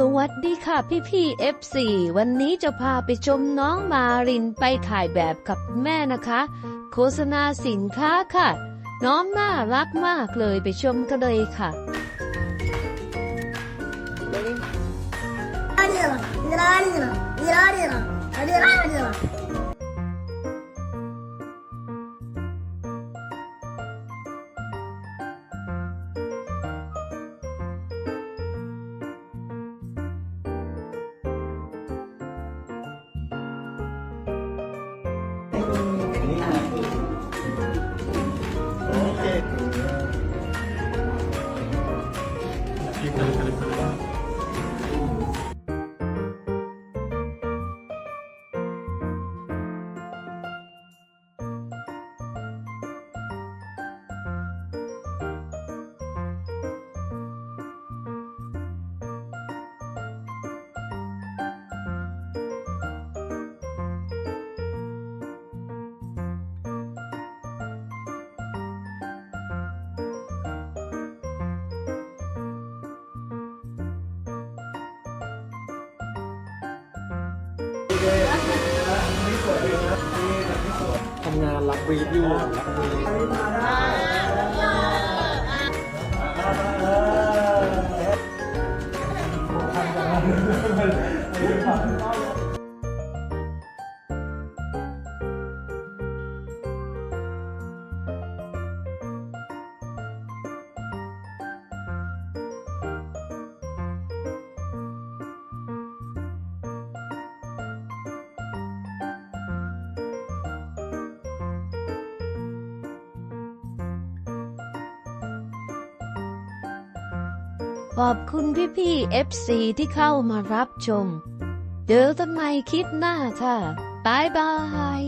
สวัสดีค่ะพี่พี่เอฟซีวันนี้จะพาไปชมน้องมารินไปถ่ายแบบกับแม่นะคะ โฆษณาสินค้าค่ะ น้องน่ารักมากเลยไปชมกันเลยค่ะ Radiola, radiola, radiola, radiola, radiola. Dạ. ำงานรับบรีฟอยู่รั ขอบคุณพี่พี่เอฟซีที่เข้ามารับชมเจอกันใหม่คลิปหน้าค่ะบายบาย